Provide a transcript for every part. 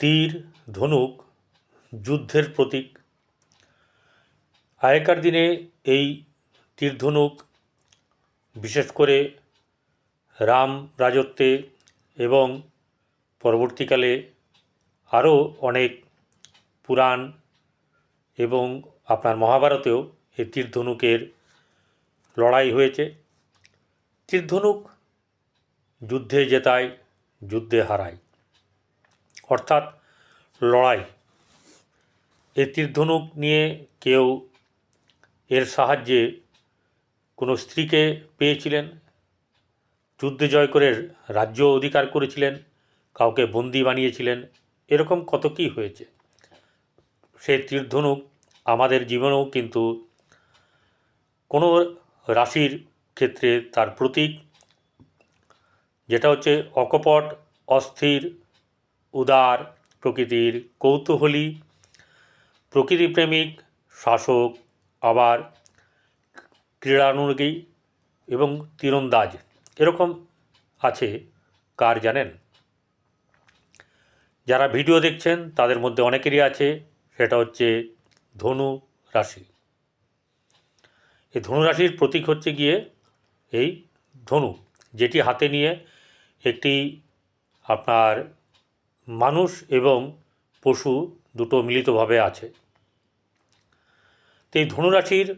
তীর, ধনুক, যুদ্ধের প্রতীক। আগেকার দিনে এই তীর, ধনুক, বিশেষ করে রাম রাজত্বে এবং পরবর্তীকালে আরও অনেক পুরাণ এবং আপনার মহাভারতেও এই তীর, ধনুকের লড়াই হয়েছে। তীর, ধনুক যুদ্ধে জেতায়, যুদ্ধে হারায়। অর্থাৎ লড়াই। এই তীর ধনুক নিয়ে কেউ এর সাহায্যে কোনো স্ত্রীকে পেয়েছিলেন, যুদ্ধে জয় করে রাজ্য অধিকার করেছিলেন, কাউকে বন্দি বানিয়েছিলেন, এরকম কত কী হয়েছে? সেই তীর ধনুক আমাদের জীবনেও কিন্তু কোনো রাশির ক্ষেত্রে তার প্রতীক, যেটা হচ্ছে অকপট, অস্থির উদার প্রকৃতির কৌতূহলী, প্রকৃতিপ্রেমিক শাসক, আবার ক্রীড়ানুরাগী এবং তীরন্দাজ। এরকম আছে কার জানেন? যারা ভিডিও দেখছেন, তাদের মধ্যে অনেকেরই আছে, সেটা হচ্ছে ধনু রাশি। এই ধনু রাশির প্রতীক হচ্ছে গিয়ে এই ধনু, যেটি হাতে নিয়ে একটি আপনার মানুষ এবং পশু দুটো মিলিতভাবে আছে। তো এই ধনুরাশির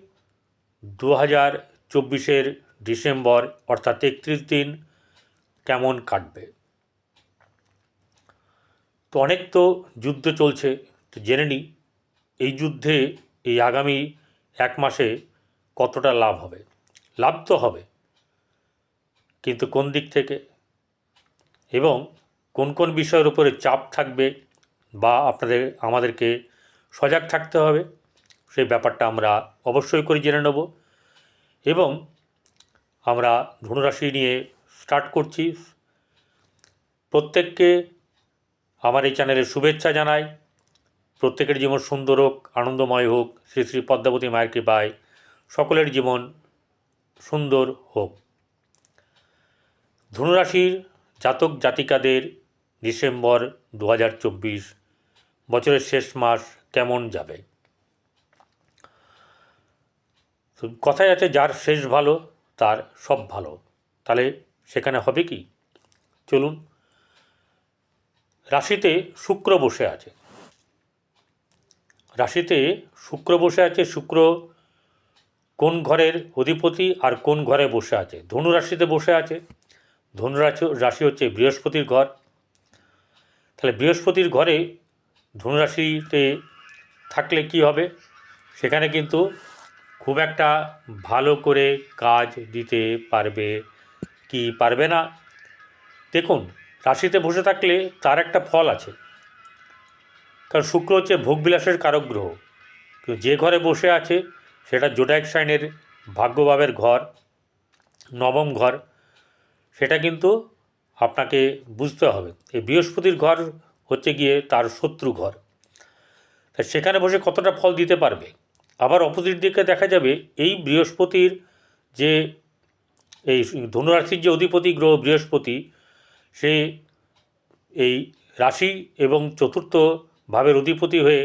দু হাজার চব্বিশের ডিসেম্বর, অর্থাৎ একত্রিশ দিন, কেমন কাটবে? তো অনেক তো যুদ্ধ চলছে, তো জেনে নিই, এই যুদ্ধে এই আগামী এক মাসে কতটা লাভ হবে? লাভ তো হবে, কিন্তু কোন দিক থেকে? এবং কোন কোন বিষয়ের উপরে চাপ থাকবে বা আপনাদের, আমাদেরকে সজাগ থাকতে হবে, সেই ব্যাপারটা আমরা অবশ্যই করে জেনে নেব। এবং আমরা ধনুরাশি নিয়ে স্টার্ট করছি। প্রত্যেককে আমার এই চ্যানেলে শুভেচ্ছা জানাই। প্রত্যেকের জীবন সুন্দর হোক, আনন্দময় হোক, শ্রী শ্রী পদ্মাবতী মায়ের কৃপায় সকলের জীবন সুন্দর হোক। ধনুরাশির জাতক জাতিকাদের ডিসেম্বর দু হাজার চব্বিশ, বছরের শেষ মাস কেমন যাবে? তো কথায় আছে, যার শেষ ভালো, তার সব ভালো। তাহলে সেখানে হবে কি? চলুন, রাশিতে শুক্র বসে আছে। রাশিতে শুক্র বসে আছে, শুক্র কোন ঘরের অধিপতি আর কোন ঘরে বসে আছে? ধনু রাশিতে বসে আছে। ধনু রাশি রাশি হচ্ছে বৃহস্পতির ঘর। তাহলে বৃহস্পতির ঘরে ধনুরাশিতে থাকলে কি হবে? সেখানে কিন্তু খুব একটা ভালো করে কাজ দিতে পারবে কি পারবে না। দেখুন, রাশিতে বসে থাকলে তার একটা ফল আছে। কারণ শুক্র হচ্ছে ভোগবিলাসের কারক গ্রহ। কিন্তু যে ঘরে বসে আছে, সেটা জোটাইক সাইনের ভাগ্যভাবের ঘর, নবম ঘর। সেটা কিন্তু আপনাকে বুঝতে হবে। এই বৃহস্পতির ঘর হচ্ছে গিয়ে তার শত্রু ঘর। তা সেখানে বসে কতটা ফল দিতে পারবে? আবার অপোজিট দিকে দেখা যাবে এই বৃহস্পতির যে এই ধনুরাশির যে অধিপতি গ্রহ বৃহস্পতি, সে এই রাশি এবং চতুর্থ ভাবের অধিপতি হয়ে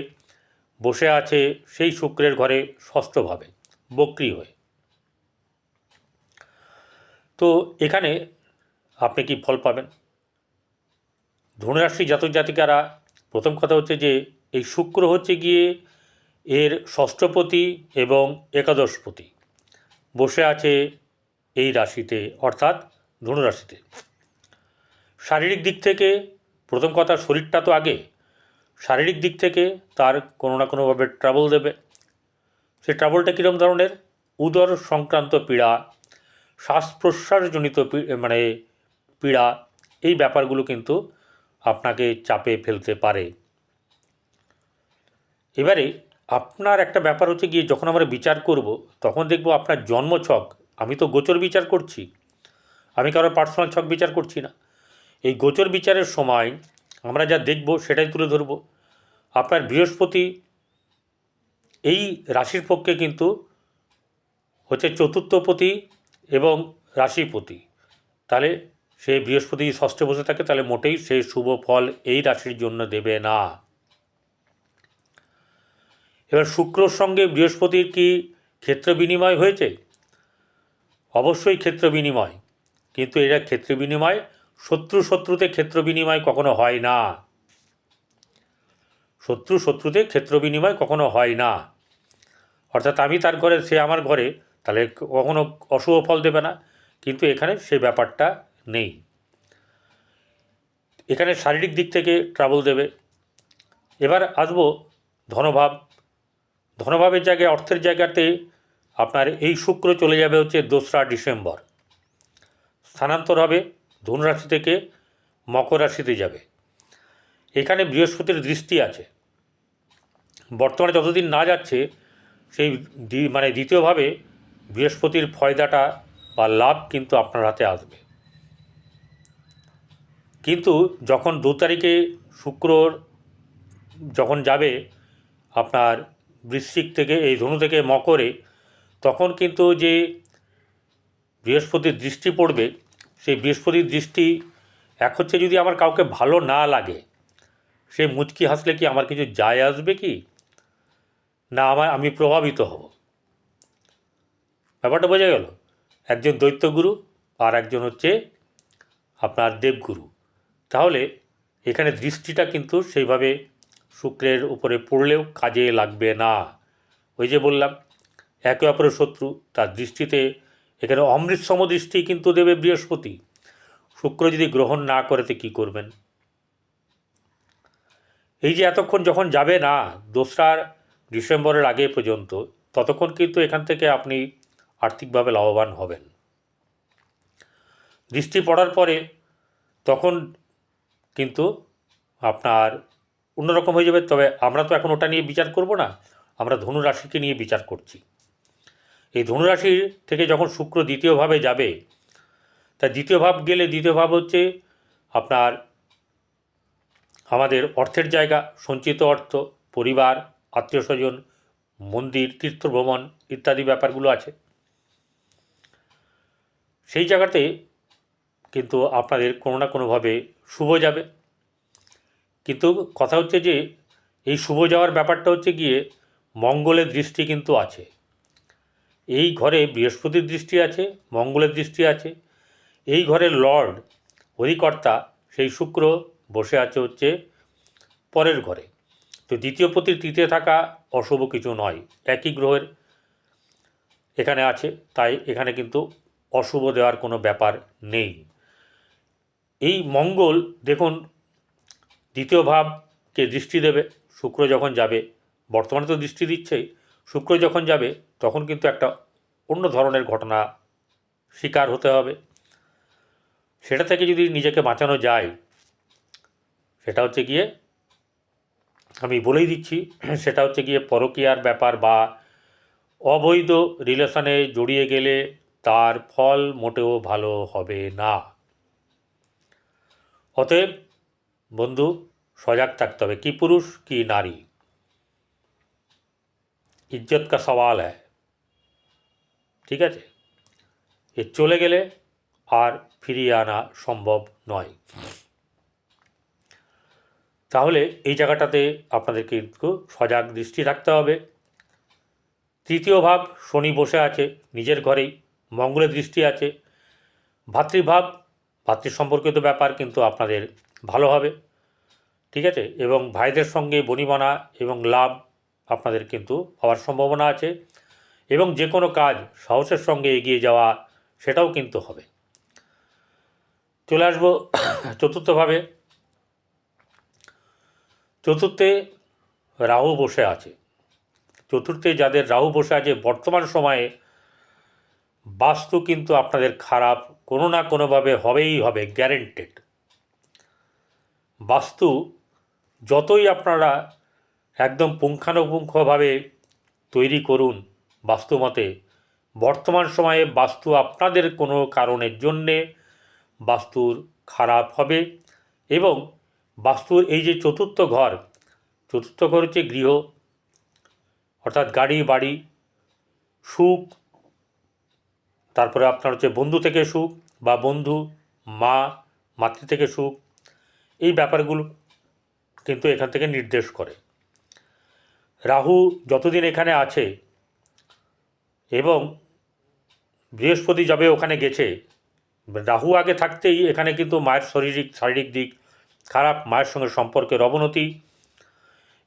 বসে আছে সেই শুক্রের ঘরে ষষ্ঠভাবে বক্রি হয়ে। তো এখানে আপনি কি ফল পাবেন? ধনুরাশি জাতক জাতিকারা, প্রথম কথা হচ্ছে যে এই শুক্র হচ্ছে গিয়ে এর ষষ্ঠপতি এবং একাদশপতি। বসে আছে এই রাশিতে, অর্থাৎ ধনুরাশিতে। শারীরিক দিক থেকে, প্রথম কথা শরীরটা তো আগে, শারীরিক দিক থেকে তার কোনো না কোনোভাবে ট্রাবল দেবে। সেই ট্রাবলটা কীরকম ধরনের? উদর সংক্রান্ত পীড়া শ্বাস প্রশ্বাসজনিত মানে পীড়া, এই ব্যাপারগুলো কিন্তু আপনাকে চাপে ফেলতে পারে। এবারে আপনার একটা ব্যাপার হচ্ছে গিয়ে যখন আমরা বিচার করব, তখন দেখব আপনার জন্মছক আমি তো গোচর বিচার করছি। আমি কারোর পার্সোনাল ছক বিচার করছি না। এই গোচর বিচারের সময় আমরা যা দেখব সেটাই তুলে ধরব। আপনার বৃহস্পতি এই রাশির পক্ষে কিন্তু হচ্ছে চতুর্থপতি এবং রাশিপতি। তাহলে সে বৃহস্পতি ষষ্ঠে বসে থাকে, তাহলে মোটেই সে শুভ ফল এই রাশির জন্য দেবে না। এবার শুক্রর সঙ্গে বৃহস্পতির কি ক্ষেত্র বিনিময় হয়েছে? অবশ্যই ক্ষেত্র বিনিময়, কিন্তু এটা ক্ষেত্র বিনিময়, শত্রু শত্রুতে ক্ষেত্র বিনিময় কখনো হয় না। শত্রু শত্রুতে ক্ষেত্র বিনিময় কখনো হয় না। অর্থাৎ আমি তার ঘরে, সে আমার ঘরে, তাহলে কখনো অশুভ ফল দেবে না, কিন্তু এখানে সেই ব্যাপারটা নেই। এখানে শারীরিক দিক থেকে ট্রাবল দেবে। এবার আসব ধনভাব। ধনভাবের জায়গায়, অর্থের জায়গাতে আপনার এই শুক্র চলে যাবে হচ্ছে দোসরা ডিসেম্বর। স্থানান্তর হবে ধনুরাশি থেকে মকর রাশিতে যাবে। এখানে বৃহস্পতির দৃষ্টি আছে। বর্তমানে যতদিন না যাচ্ছে, সেই মানে দ্বিতীয়ভাবে বৃহস্পতির ফয়দাটা বা লাভ কিন্তু আপনার হাতে আসবে। কিন্তু যখন দু তারিখে শুক্রর যখন যাবে আপনার বৃশ্চিক থেকে, এই ধনু থেকে মকরে, তখন কিন্তু যে বৃহস্পতির দৃষ্টি পড়বে, সেই বৃহস্পতির দৃষ্টি এক হচ্ছে যদি আমার কাউকে ভালো না লাগে সে মুচকি হাসলে কি আমার কিছু যায় আসবে কি? না আমার, আমি প্রভাবিত হব। ব্যাপারটা বোঝা গেল? একজন দৈত্যগুরু আর একজন হচ্ছে আপনার দেবগুরু। তাহলে এখানে দৃষ্টিটা কিন্তু সেইভাবে শুক্রের উপরে পড়লেও কাজে লাগবে না। ওই যে বললাম, একে অপরের শত্রু, তার দৃষ্টিতে এখানে অমৃতসম দৃষ্টি কিন্তু দেবে বৃহস্পতি। শুক্র যদি গ্রহণ না করে করেতে কি করবেন? এই যে এতক্ষণ যখন যাবে না, দোসরার ডিসেম্বরের আগে পর্যন্ত, ততক্ষণ কিন্তু এখান থেকে আপনি আর্থিকভাবে লাভবান হবেন। দৃষ্টি পড়ার পরে তখন কিন্তু আপনার অন্যরকম হয়ে যাবে। তবে আমরা তো এখন ওটা নিয়ে বিচার করব না। আমরা ধনু রাশিকে নিয়ে বিচার করছি। এই ধনুরাশির থেকে যখন শুক্র দ্বিতীয়ভাবে যাবে, তা দ্বিতীয় ভাব গেলে দ্বিতীয় ভাব হচ্ছে আপনার আমাদের অর্থের জায়গা, সঞ্চিত অর্থ, পরিবার, আত্মীয় স্বজন, মন্দির তীর্থ ভ্রমণ ইত্যাদি ব্যাপারগুলো আছে। সেই জায়গাতে কিন্তু আপনাদের কোনো না কোনোভাবে শুভ যাবে। কিন্তু কথা হচ্ছে যে, এই শুভ যাওয়ার ব্যাপারটা হচ্ছে গিয়ে মঙ্গলের দৃষ্টি কিন্তু আছে। এই ঘরে বৃহস্পতির দৃষ্টি আছে, মঙ্গলের দৃষ্টি আছে। এই ঘরের লর্ড, অধিকর্তা, সেই শুক্র বসে আছে হচ্ছে পরের ঘরে। তো দ্বিতীয় প্রতি তৃতীয় থাকা অশুভ কিছু নয়, একই গ্রহের এখানে আছে, তাই এখানে কিন্তু অশুভ দেওয়ার কোনো ব্যাপার নেই। এই মঙ্গল, দেখুন, দ্বিতীয় ভাবকে দৃষ্টি দেবে, শুক্র যখন যাবে, বর্তমানে তো দৃষ্টি দিচ্ছেই, শুক্র যখন যাবে, তখন কিন্তু একটা অন্য ধরনের ঘটনা শিকার হতে হবে। সেটা থেকে যদি নিজেকে বাঁচানো যায়, সেটা হচ্ছে গিয়ে, আমি বলেই দিচ্ছি, সেটা হচ্ছে গিয়ে পরকীয়ার ব্যাপার বা অবৈধ রিলেশনে জড়িয়ে গেলে তার ফল মোটেও ভালো হবে না। অতএব, বন্ধু, সজাগ থাকতে হবে, কি পুরুষ, কি নারী। ইজ্জত কা সওয়াল হ্যায়। ঠিক আছে? এ চলে গেলে আর ফিরিয়ে আনা সম্ভব নয়। তাহলে এই জায়গাটাতে আপনাদেরকে কিন্তু সজাগ দৃষ্টি রাখতে হবে। তৃতীয় ভাব, শনি বসে আছে, নিজের ঘরেই, মঙ্গলের দৃষ্টি আছে। ভাতৃভাব ভাতৃ সম্পর্কিত ব্যাপার কিন্তু আপনাদের ভালো হবে, ঠিক আছে? এবং ভাইদের সঙ্গে বনিবনা এবং লাভ আপনাদের কিন্তু হওয়ার সম্ভাবনা আছে এবং যে কোনো কাজ সাহসের সঙ্গে এগিয়ে যাওয়া সেটাও কিন্তু হবে। চলে আসব চতুর্থভাবে। চতুর্থে রাহু বসে আছে। চতুর্থে যাদের রাহু বসে আছে, বর্তমান সময়ে বাস্তু কিন্তু আপনাদের খারাপ কোনো না কোনোভাবে হবেই হবে গ্যারেন্টেড বাস্তু যতই আপনারা একদম পুঙ্খানুপুঙ্খভাবে তৈরি করুন বাস্তুমতে বর্তমান সময়ে বাস্তু আপনাদের কোনো কারণের জন্যে বাস্তুর খারাপ হবে এবং বাস্তুর এই যে চতুর্থ ঘর চতুর্থ ঘর হচ্ছে গৃহ, অর্থাৎ গাড়ি, বাড়ি, সুখ তারপরে আপনার হচ্ছে বন্ধু থেকে সুখ বা বন্ধু, মা, মাতৃ থেকে সুখ, এই ব্যাপারগুলো কিন্তু এখান থেকে নির্দেশ করে। রাহু যতদিন এখানে আছে এবং বৃহস্পতি যবে ওখানে গেছে, রাহু আগে থাকতেই এখানে কিন্তু মায়ের শারীরিক শারীরিক দিক খারাপ, মায়ের সঙ্গে সম্পর্কের অবনতি,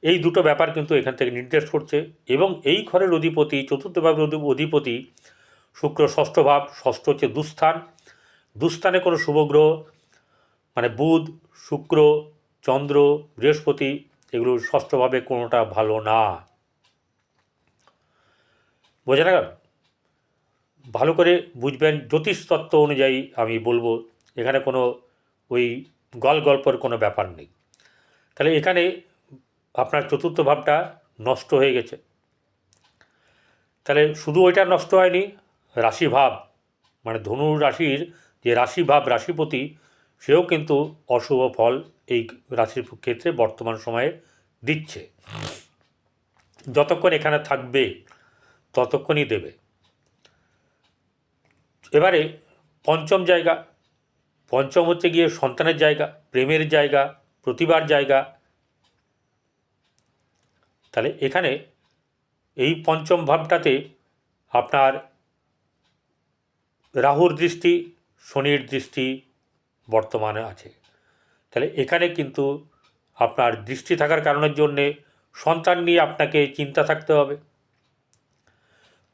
এই দুটো ব্যাপার কিন্তু এখান থেকে নির্দেশ করছে এবং এই ঘরের অধিপতি, চতুর্থ ভাবের অধিপতি শুক্র ষষ্ঠ ভাব, ষষ্ঠ হচ্ছে দুস্থান। দুস্থানে কোনো শুভগ্রহ মানে বুধ, শুক্র, চন্দ্র, বৃহস্পতি, এগুলো ষষ্ঠভাবে কোনোটা ভালো না। বোঝা না ভালো করে বুঝবেন জ্যোতিষ তত্ত্ব অনুযায়ী আমি বলব, এখানে কোনো ওই গল গল্পর কোনো ব্যাপার নেই। তাহলে এখানে আপনার চতুর্থ ভাবটা নষ্ট হয়ে গেছে। তাহলে শুধু ওইটা নষ্ট হয়নি রাশি ভাব মানে ধনু রাশির যে রাশিভাব, রাশিপতি, সেও কিন্তু অশুভ ফল এই রাশির ক্ষেত্রে বর্তমান সময়ে দিচ্ছে। যতক্ষণ এখানে থাকবে, ততক্ষণই দেবে। এবারে পঞ্চম জায়গা, পঞ্চম হচ্ছে গিয়ে সন্তানের জায়গা, প্রেমের জায়গা, প্রতিভার জায়গা। তাহলে এখানে এই পঞ্চম ভাবটাতে আপনার রাহুর দৃষ্টি, শনির দৃষ্টি বর্তমানে আছে। তাহলে এখানে কিন্তু আপনার দৃষ্টি থাকার কারণের জন্যে সন্তান নিয়ে আপনাকে চিন্তা থাকতে হবে।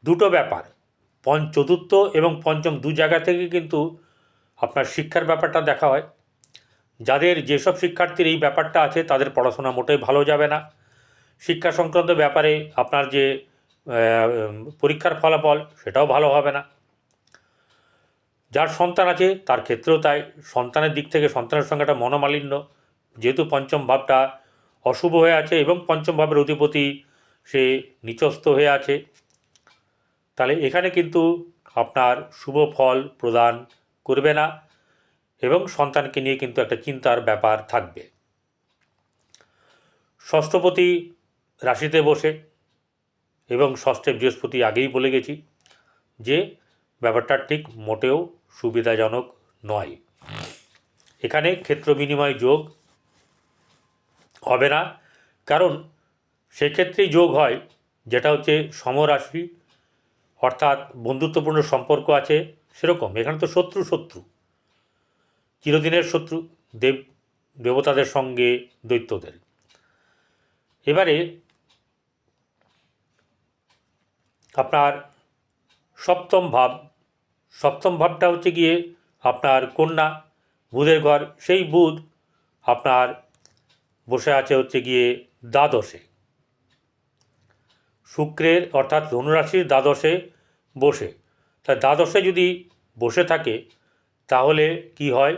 দুটো ব্যাপার, পঞ্চ চতুর্থ এবং পঞ্চম দু জায়গা থেকে কিন্তু আপনার শিক্ষার ব্যাপারটা দেখা হয়। যাদের যেসব শিক্ষার্থীর এই ব্যাপারটা আছে, তাদের পড়াশোনা মোটেই ভালো যাবে না। শিক্ষা সংক্রান্ত ব্যাপারে আপনার যে পরীক্ষার ফলাফল, সেটাও ভালো হবে না। যার সন্তান আছে, তার ক্ষেত্রেও তাই। সন্তানের দিক থেকে সন্তানের সঙ্গে একটা মনোমালিন্য। যেহেতু পঞ্চম ভাবটা অশুভ হয়ে আছে এবং পঞ্চম ভাবের অধিপতি সে নিচস্থ হয়ে আছে। তাহলে এখানে কিন্তু আপনার শুভ ফল প্রদান করবে না এবং সন্তানকে নিয়ে কিন্তু একটা চিন্তার ব্যাপার থাকবে। ষষ্ঠপতি রাশিতে বসে এবং ষষ্ঠে বৃহস্পতি আগেই বলে গেছি যে, ব্যাপারটা ঠিক মোটেও সুবিধাজনক নয়। এখানে ক্ষেত্র বিনিময় যোগ হবে না, কারণ সেক্ষেত্রেই যোগ হয়, যেটা হচ্ছে সমরাশি, অর্থাৎ বন্ধুত্বপূর্ণ সম্পর্ক আছে সেরকম। এখানে তো শত্রু শত্রু। চিরদিনের শত্রু, দেব, দেবতাদের সঙ্গে দৈত্যদের। এবারে আপনার সপ্তম ভাব সপ্তম ভাবটা হচ্ছে গিয়ে আপনার কন্যা, বুধের ঘর। সেই বুধ আপনার বসে আছে হচ্ছে গিয়ে দ্বাদশে। শুক্রের অর্থাৎ ধনুরাশির দ্বাদশে বসে। তা দ্বাদশে যদি বসে থাকে, তাহলে কি হয়?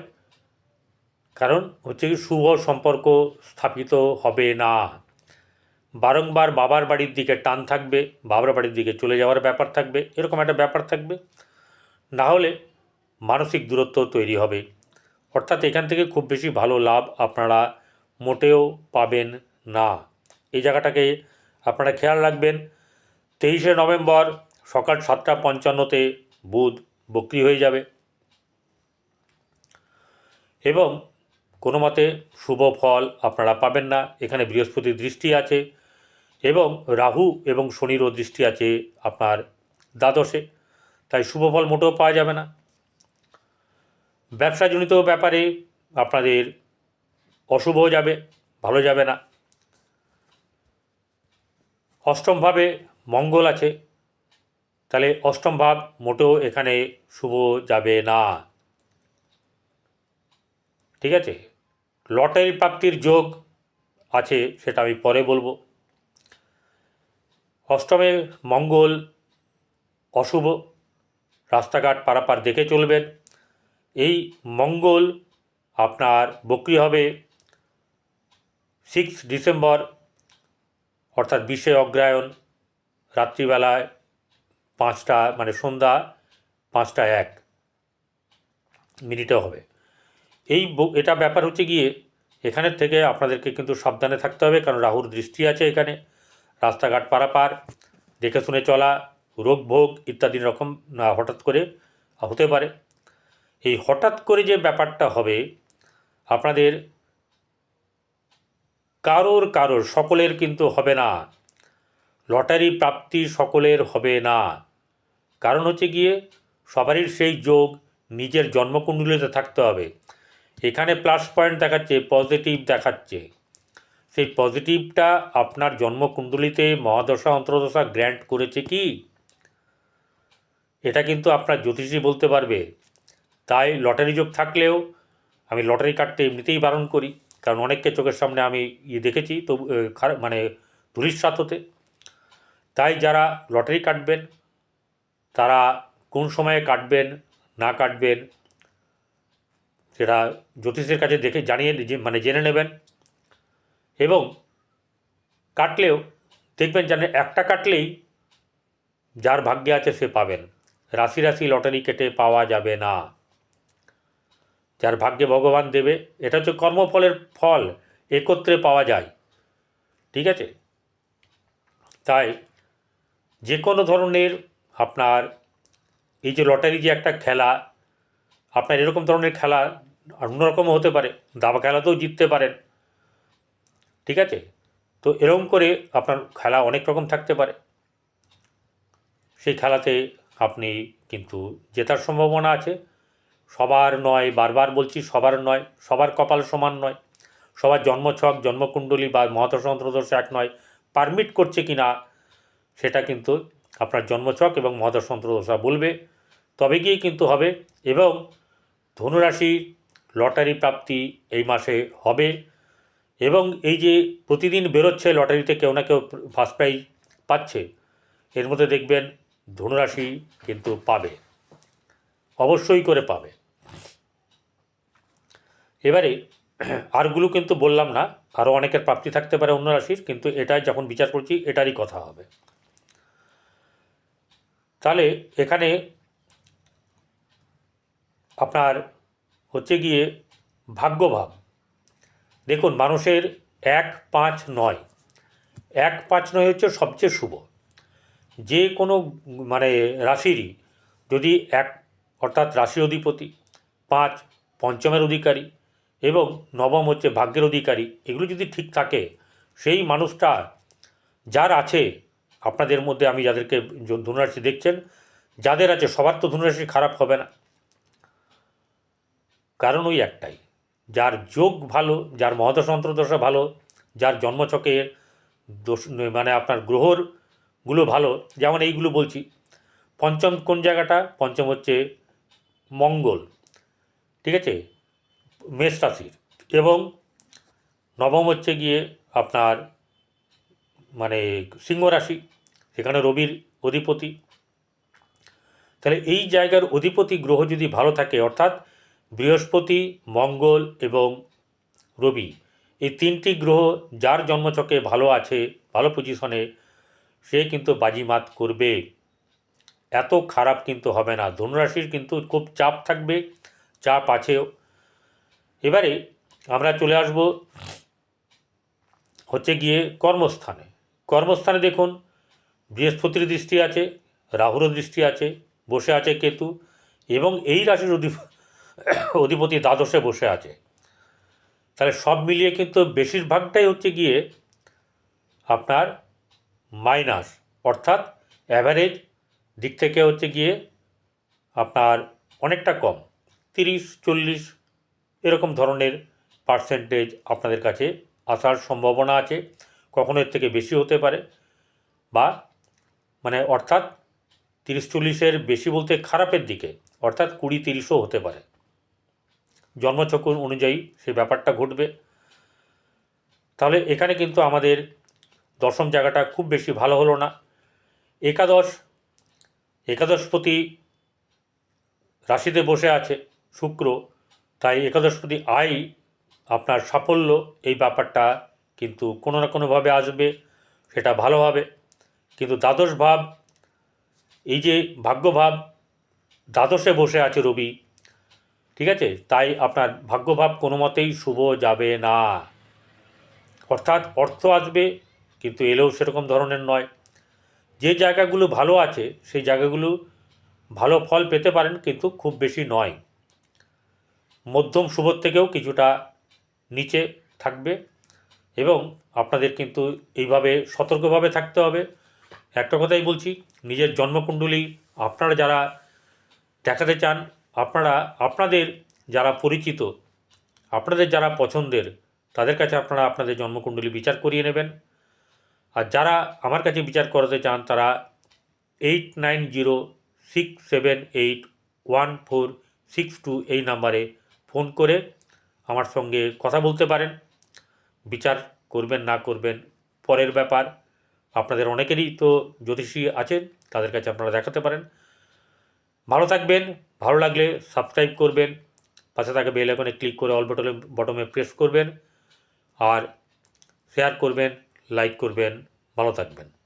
কারণ হচ্ছে কি শুভ সম্পর্ক স্থাপিত হবে না। বারংবার বাবার বাড়ির দিকে টান থাকবে, বাবার বাড়ির দিকে চলে যাওয়ার ব্যাপার থাকবে, এরকম একটা ব্যাপার থাকবে। না হলে মানসিক দূরত্ব তৈরি হবে। অর্থাৎ এখান থেকে খুব বেশি ভালো লাভ আপনারা মোটেও পাবেন না। এই জায়গাটাকে আপনারা খেয়াল রাখবেন, তেইশে নভেম্বর সকাল সাতটা পঞ্চান্নতে বুধ বক্রি হয়ে যাবে। এবং কোনো মতে শুভ ফল আপনারা পাবেন না, এখানে বৃহস্পতির দৃষ্টি আছে এবং রাহু এবং শনিরও দৃষ্টি আছে আপনার দ্বাদশে। তাই শুভ ফল মোটেও পাওয়া যাবে না। ব্যবসাজনিত ব্যাপারে আপনাদের অশুভ যাবে, ভালো যাবে না। অষ্টমভাবে মঙ্গল আছে, তাহলে অষ্টম ভাব মোটেও এখানে শুভ যাবে না। ঠিক আছে? লটারি প্রাপ্তির যোগ আছে, সেটা আমি পরে বলব। অষ্টমে মঙ্গল অশুভ রাস্তাঘাট পারাপার দেখে চলবেন। এই মঙ্গল আপনার বক্রি হবে সিক্স ডিসেম্বর অর্থাৎ বিশে অগ্রায়ণ, রাত্রিবেলায় পাঁচটা মানে সন্ধ্যা পাঁচটা এক মিনিটে হবে। এই এটা ব্যাপার হচ্ছে গিয়ে এখানের থেকে আপনাদেরকে কিন্তু সাবধানে থাকতে হবে, কারণ রাহুর দৃষ্টি আছে এখানে। রাস্তাঘাট পারাপার, দেখে শুনে চলা রোগ ভোগ ইত্যাদি রকম হঠাৎ করে হতে পারে। এই হঠাৎ করে যে ব্যাপারটা হবে, আপনাদের কারোর কারোর, সকলের কিন্তু হবে না। লটারি প্রাপ্তি সকলের হবে না। কারণ হচ্ছে গিয়ে সবারই সেই যোগ নিজের জন্মকুণ্ডলিতে থাকতে হবে। এখানে প্লাস পয়েন্ট দেখাচ্ছে পজিটিভ দেখাচ্ছে। সেই পজিটিভটা আপনার জন্মকুণ্ডলিতে মহাদশা, অন্তর্দশা গ্র্যান্ট করেছে কি? এটা কিন্তু আপনার জ্যোতিষী বলতে পারবে। তাই লটারি যোগ থাকলেও আমি লটারি কাটতে এমনিতেই বারণ করি। কারণ অনেককে চোখের সামনে আমি ইয়ে দেখেছি, তো খারাপ মানে ধুলিস্বাত হতে। তাই যারা লটারি কাটবেন, তারা কোন সময়ে কাটবেন, না কাটবেন, সেটা জ্যোতিষের কাছে দেখে জানিয়ে মানে জেনে নেবেন। এবং কাটলেও দেখবেন জানেন একটা কাটলেই যার ভাগ্যে আছে সে পাবেন। রাশি রাশি লটারি কেটে পাওয়া যাবে না। যার ভাগ্যে ভগবান দেবে, এটা হচ্ছে কর্মফলের ফল, একত্রে পাওয়া যায়। ঠিক আছে? তাই যে কোনো ধরনের আপনার এই যে লটারি যে একটা খেলা, আপনার এরকম ধরনের খেলা অন্যরকমও হতে পারে, দাবা খেলাতেও জিততে পারেন। ঠিক আছে? তো এরকম করে আপনার খেলা অনেক রকম থাকতে পারে। সেই খেলাতে আপনি কিন্তু জেতার সম্ভাবনা আছে। সবার নয়, বারবার বলছি সবার নয়, সবার কপাল সমান নয়। সবার জন্মছক, জন্মকুণ্ডলী বা মহাদশান্তরদশ এক নয়, পারমিট করছে কি না সেটা কিন্তু আপনার জন্মছক এবং মহাদশান্তরদশা বলবে। তবে গিয়ে কিন্তু হবে এবং ধনুরাশি লটারি প্রাপ্তি এই মাসে হবে এবং এই যে প্রতিদিন বেরোচ্ছে লটারিতে কেউ না কেউ ফার্স্ট প্রাইজ পাচ্ছে, এর মধ্যে দেখবেন ধনুরাশি কিন্তু পাবে। অবশ্যই করে পাবে। এবারে, আরগুলো কিন্তু বললাম না, আরও অনেকের প্রাপ্তি থাকতে পারে অন্য রাশির, কিন্তু এটাই যখন বিচার করছি, এটারই কথা হবে। তাহলে এখানে আপনার হচ্ছে গিয়ে ভাগ্যভাব। দেখুন, মানুষের এক পাঁচ নয়। এক পাঁচ নয় হচ্ছে সবচেয়ে শুভ। যে কোনো মানে রাশিরই যদি এক, অর্থাৎ রাশি অধিপতি, পাঁচ পঞ্চমের অধিকারী এবং নবম হচ্ছে ভাগ্যের অধিকারী, এগুলো যদি ঠিক থাকে, সেই মানুষটা যার আছে, আপনাদের মধ্যে আমি যাদেরকে ধনুরাশি দেখছেন, যাদের আছে সবার তো ধনুরাশি খারাপ হবে না। কারণ ওই একটাই, যার যোগ ভালো, যার মহাদশ অন্তর্দশা ভালো, যার জন্মছকের দোষ মানে আপনার গ্রহরগুলো ভালো, যেমন এইগুলো বলছি। পঞ্চম কোন জায়গাটা? পঞ্চম হচ্ছে মঙ্গল, ঠিক আছে? মেষ রাশির। এবং নবম হচ্ছে গিয়ে আপনার মানে সিংহ রাশি, সেখানে রবির অধিপতি। তাহলে এই জায়গার অধিপতি গ্রহ যদি ভালো থাকে, অর্থাৎ বৃহস্পতি, মঙ্গল এবং রবি, এই তিনটি গ্রহ যার জন্মচকে ভালো আছে, ভালো পজিশনে সে কিন্তু বাজিমাত করবে। এত খারাপ কিন্তু হবে না। ধনুরাশির কিন্তু খুব চাপ থাকবে, চাপ আছেও এবারে আমরা চলে আসব হচ্ছে গিয়ে কর্মস্থানে। কর্মস্থানে দেখুন, বৃহস্পতির দৃষ্টি আছে, রাহুর দৃষ্টি আছে, বসে আছে কেতু এবং এই রাশির অধিপ, অধিপতি দ্বাদশে বসে আছে। তাহলে সব মিলিয়ে কিন্তু বেশিরভাগটাই হচ্ছে গিয়ে আপনার মাইনাস, অর্থাৎ অ্যাভারেজ দিক থেকে হচ্ছে গিয়ে আপনার অনেকটা কম, তিরিশ, চল্লিশ, এরকম ধরনের পার্সেন্টেজ আপনাদের কাছে আসার সম্ভাবনা আছে। কখনো এর থেকে বেশি হতে পারে বা মানে অর্থাৎ তিরিশ, চল্লিশের বেশি বলতে খারাপের দিকে, অর্থাৎ কুড়ি, তিরিশও হতে পারে। জন্মছক অনুযায়ী সেই ব্যাপারটা ঘটবে। তাহলে এখানে কিন্তু আমাদের দশম জায়গাটা খুব বেশি ভালো হলো না। একাদশ একাদশপতি রাশিতে বসে আছে শুক্র, তাই একাদশপতি আয় আপনার সাফল্য, এই ব্যাপারটা কিন্তু কোনো না কোনোভাবে আসবে, সেটা ভালো হবে। কিন্তু দ্বাদশ ভাব, এই যে ভাগ্যভাব দ্বাদশে বসে আছে রবি, ঠিক আছে? তাই আপনার ভাগ্যভাব কোনো মতেই শুভ যাবে না। অর্থাৎ অর্থ আসবে কিন্তু এলেও সেরকম ধরনের নয়। যে জায়গাগুলো ভালো আছে, সেই জায়গাগুলো ভালো ফল পেতে পারেন কিন্তু খুব বেশি নয়। মধ্যম শুভর থেকেও কিছুটা নিচে থাকবে এবং আপনাদের কিন্তু এইভাবে সতর্কভাবে থাকতে হবে। একটা কথাই বলছি, নিজের জন্মকুণ্ডলী আপনারা যারা দেখাতে চান, আপনারা, আপনাদের যারা পরিচিত, আপনাদের যারা পছন্দের, তাদের কাছে আপনারা আপনাদের জন্মকুণ্ডলী বিচার করিয়ে নেবেন। আর যারা আমার কাছে বিচার করাতে চান, তারা eight nine zero six seven eight one four six two এই নাম্বারে ফোন করে আমার সঙ্গে কথা বলতে পারেন। বিচার করবেন, না করবেন, পরের ব্যাপার। আপনাদের অনেকেরই তো জ্যোতিষী আছেন, তাদের কাছে আপনারা দেখাতে পারেন। ভালো থাকবেন, ভালো লাগলে সাবস্ক্রাইব করবেন, পাশে থাকা বেল আইকনে ক্লিক করে অল বটলে বটমে প্রেস করবেন, আর শেয়ার করবেন। লাইক করবেন ভালো থাকবেন।